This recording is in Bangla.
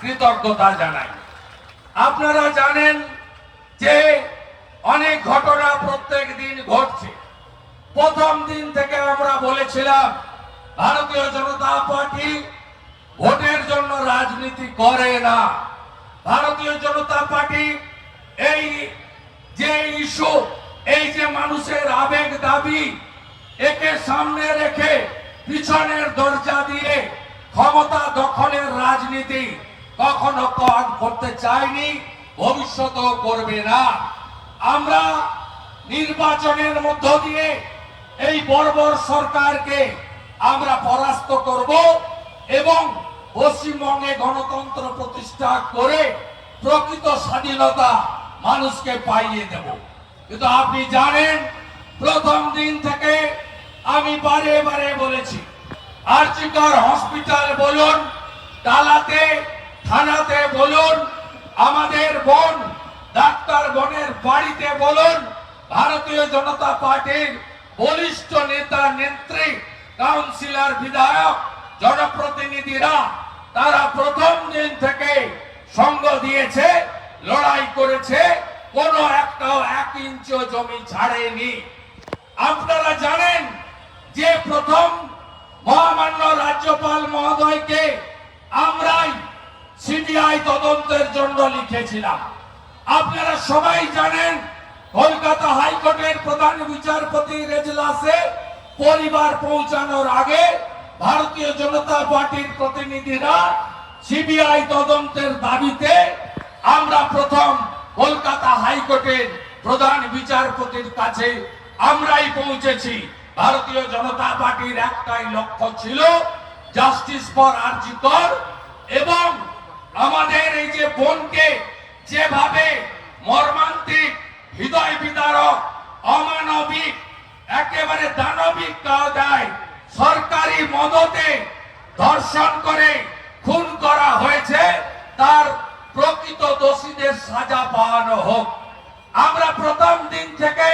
কৃতজ্ঞতা জানাই। আপনারা জানেন যে অনেক ঘটনা প্রত্যেক দিন ঘটছে। প্রথম দিন থেকে আমরা বলেছিলাম, ভারতীয় জনতা পার্টি ভোটের জন্য রাজনীতি করে না। ভারতীয় জনতা পার্টি এই যে ইস্যু, এই যে মানুষের আবেগ দাবি, একে সামনে রেখে পিছনের দরজা দিয়ে ক্ষমতা দখলের রাজনীতি কখনো কর করতে চায়নি ভবিষ্যতেও করবে না। আমরা নির্বাচনের মধ্য দিয়ে এই বর্বর সরকারকে আমরা পরাস্ত করব এবং পশ্চিমবঙ্গে গণতন্ত্র প্রতিষ্ঠা করে প্রকৃত স্বাধীনতা মানুষকে পাইয়ে দেব। কিন্তু আপনি জানেন, প্রথম দিন থেকে আমি বারে বারে বলেছি আর্চিকর হসপিটাল বলুন টালাতে থানাতে বলুন, আমাদের বোন, ডাক্তার বোনের বাড়িতে বলুন, ভারতীয় জনতা পার্টির বলিষ্ঠ নেতা নেত্রী, কাউন্সিলর বিধায়ক, জনপ্রতিনিধিরা, তারা প্রথম দিন থেকে সঙ্গ দিয়েছে, লড়াই করেছে, কোনো একটাও এক ইঞ্চ জমি ছাড়েনি আপনারা জানেন যে প্রথম মহামান্য রাজ্যপাল মহোদয়কে আমরাই সিবিআই তদন্তের জন্য লিখেছিলাম। আপনারা সবাই জানেন, কলকাতা হাইকোর্টের প্রধান বিচারপতির এজলাসে পরিবার পৌঁছানোর আগে ভারতীয় জনতা পার্টির প্রতিনিধিরা সিবিআই তদন্তের দাবিতে আমরা প্রথম কলকাতা হাইকোর্টের প্রধান বিচারপতির কাছে আমরাই পৌঁছেছি। ভারতীয় জনতা পার্টির একটাই লক্ষ্য ছিল, জাস্টিস ফর আরজিকর আমাদের এই যে বোনকে যেভাবে মর্মান্তিক, হৃদয় বিদারক, অমানবিক, একেবারে দানবিক কায়দায় সরকারি মদতে ধর্ষণ করে, খুন করা হয়েছে, তার প্রকৃত দোষীদের সাজা পাওয়ানো হোক। আমরা প্রথম দিন থেকে